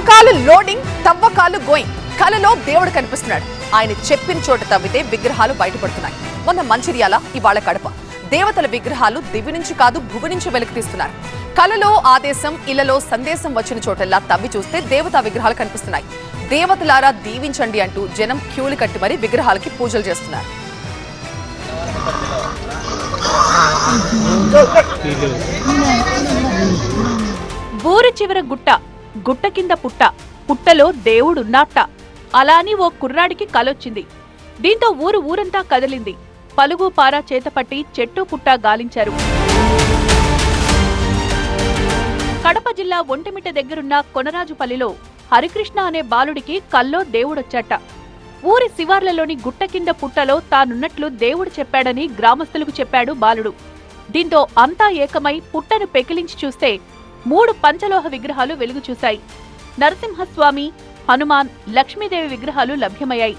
పూనకాలు loading తవ్వకాలు going. కలలో దేవుడు కనిపిస్తున్నాడు. ఆయన చెప్పిన చోట తవ్వితే విగ్రహాలు బయటపడుతున్నాయి. మొన్న మంచిర్యాల ఇవాళ కడప. దేవతల విగ్రహాలు దివి నుంచి కాదు భువి నుంచి వెలికి తీస్తున్నారు. కలలో ఆదేశం ఇళ్ళలో సందేశం వచ్చిన చోటల్లా తవ్వి చూస్తే దేవతా విగ్రహాలు కనిపిస్తున్నాయి. దేవతలారా దీవించండి అంటూ జనం క్యూలు కట్టి మరీ విగ్రహాలకి పూజలు చేస్తున్నారు. బూరు చివర గుట్ట. గుట్ట కింద పుట్ట పుట్టలో దేవుడున్నట్ట. అలా అని ఓ కుర్రాడికి కలొచ్చింది. దీంతో ఊరు ఊరంతా కదిలింది. పలుగు పారా చేతపట్టి చెట్టు పుట్ట గాలించారు. కడప జిల్లా ఒంటిమిట్ట దగ్గరున్న కొనరాజుపల్లిలో హరికృష్ణ అనే బాలుడికి కల్లో దేవుడొచ్చాట. ఊరి శివార్లలోని గుట్ట కింద పుట్టలో తానున్నట్లు దేవుడు చెప్పాడని గ్రామస్తులకు చెప్పాడు బాలుడు. దీంతో అంతా ఏకమై పుట్టను పెకిలించి చూస్తే మూడు పంచలోహ విగ్రహాలు వెలుగు చూశాయి. నరసింహస్వామి హనుమాన్ లక్ష్మీదేవి విగ్రహాలు లభ్యమయ్యాయి.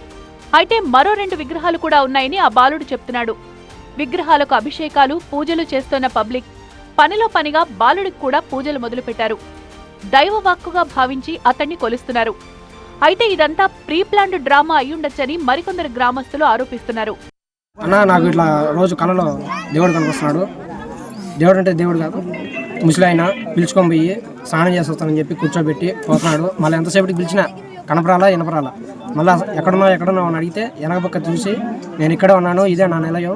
అయితే మరో రెండు విగ్రహాలు కూడా ఉన్నాయని ఆ బాలుడు చెప్తున్నాడు. విగ్రహాలకు అభిషేకాలు పూజలు చేస్తున్న పబ్లిక్ పనిలో పనిగా బాలుడికి కూడా పూజలు మొదలుపెట్టారు. దైవవాక్కుగా భావించి అతన్ని కొలుస్తున్నారు. అయితే ఇదంతా ప్రీ ప్లాన్డ్ డ్రామా అయ్యుండొచ్చని మరికొందరు గ్రామస్తులు ఆరోపిస్తున్నారు. అన్న నాకు ఇట్లా రోజు కళలో దేవుడు కనిపిస్తున్నాడు. దేవుడు అంటే దేవుడు కాదు. ముసలి ఆయన పిలుచుకొని పోయి స్నానం చేసి వస్తానని చెప్పి కూర్చోబెట్టి పోతున్నాడు. మళ్ళీ ఎంతసేపటికి పిలిచినా కనపరాలా వినపరాలా? మళ్ళీ ఎక్కడున్నా ఎక్కడున్నావు అని అడిగితే వెనక పక్క చూసి నేను ఇక్కడే ఉన్నాను ఇదే నా నిలయం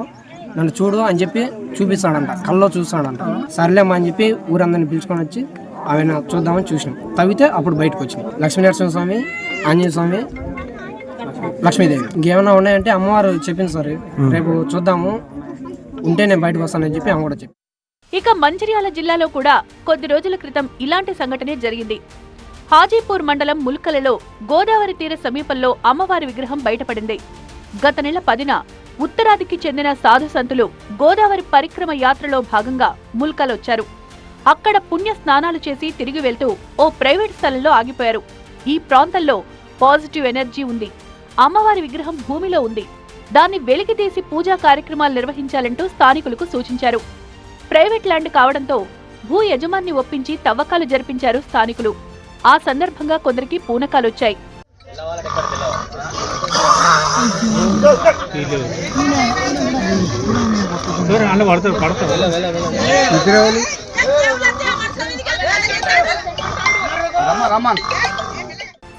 నన్ను చూడు అని చెప్పి చూపిస్తాడంట. కల్లో చూస్తాడంట. సర్లేమ్మా అని చెప్పి ఊరందరిని పిలుచుకొని వచ్చి ఆయన చూద్దామని చూసినాం. తవ్వితే అప్పుడు బయటకు వచ్చినాం. లక్ష్మీనరసింహ స్వామి ఆంజనేయ స్వామి లక్ష్మీదేవి. ఇంకేమైనా ఉన్నాయంటే అమ్మవారు చెప్పింది సార్. రేపు చూద్దాము. ఉంటే నేను బయటకు వస్తానని చెప్పి ఆమె కూడా చెప్పి ఇక మంచిర్యాల జిల్లాలో కూడా కొద్ది రోజుల క్రితం ఇలాంటి సంఘటనే జరిగింది. హాజీపూర్ మండలం ముల్కలలో గోదావరి తీర సమీపంలో అమ్మవారి విగ్రహం బయటపడింది. గత నెల పదిన ఉత్తరాదికి చెందిన సాధు సంతులు గోదావరి పరిక్రమ యాత్రలో భాగంగా ముల్కలొచ్చారు అక్కడ పుణ్య స్నానాలు చేసి తిరిగి వెళ్తూ ఓ ప్రైవేట్ స్థలంలో ఆగిపోయారు. ఈ ప్రాంతంలో పాజిటివ్ ఎనర్జీ ఉంది. అమ్మవారి విగ్రహం భూమిలో ఉంది. దాన్ని వెలికితీసి పూజా కార్యక్రమాలు నిర్వహించాలంటూ స్థానికులకు సూచించారు. ప్రైవేట్ ల్యాండ్ కావడంతో భూ యజమాన్ని ఒప్పించి తవ్వకాలు జరిపించారు స్థానికులు. ఆ సందర్భంగా కొందరికి పూనకాలొచ్చాయి.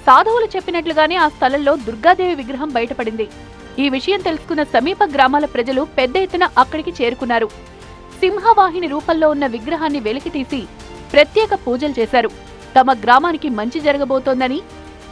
సాధువులు చెప్పినట్లుగానే ఆ స్థలంలో దుర్గాదేవి విగ్రహం బయటపడింది. ఈ విషయం తెలుసుకున్న సమీప గ్రామాల ప్రజలు పెద్ద ఎత్తున అక్కడికి చేరుకున్నారు. సింహవాహిని రూపంలో ఉన్న విగ్రహాన్ని వెలికితీసి ప్రత్యేక పూజలు చేశారు. తమ గ్రామానికి మంచి జరగబోతోందని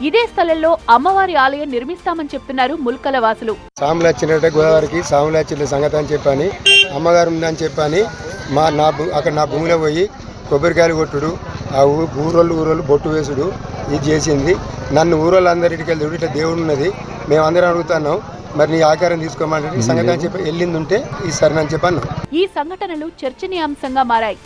ఇదే స్థలంలో అమ్మవారి ఆలయం నిర్మిస్తామని చెప్తున్నారు ముల్కల వాసులు. సాములు వచ్చినట్టే గోదావరికి సాములు వచ్చిన సంగతి అని చెప్పని అమ్మగారు ఉందని చెప్పని మా నా భూ- అక్కడ నా భూమిలో పోయి కొబ్బరికాయలు కొట్టుడు ఆ ఊ ఊరోళ్ళు ఊరోళ్ళు బొట్టు వేసుడు ఇది చేసింది. నన్ను ఊరోళ్ళందరికీ వెళ్ళి ఇట్లా దేవుడు ఉన్నది. మేము అందరం అడుగుతున్నాం మరి నీ ఆకారం తీసుకోమంటే సంఘటన చెప్పి వెళ్ళింది ఉంటే ఈ సరే అని చెప్పాను ఈ సంఘటనలు చర్చనీయాంశంగా మారాయి.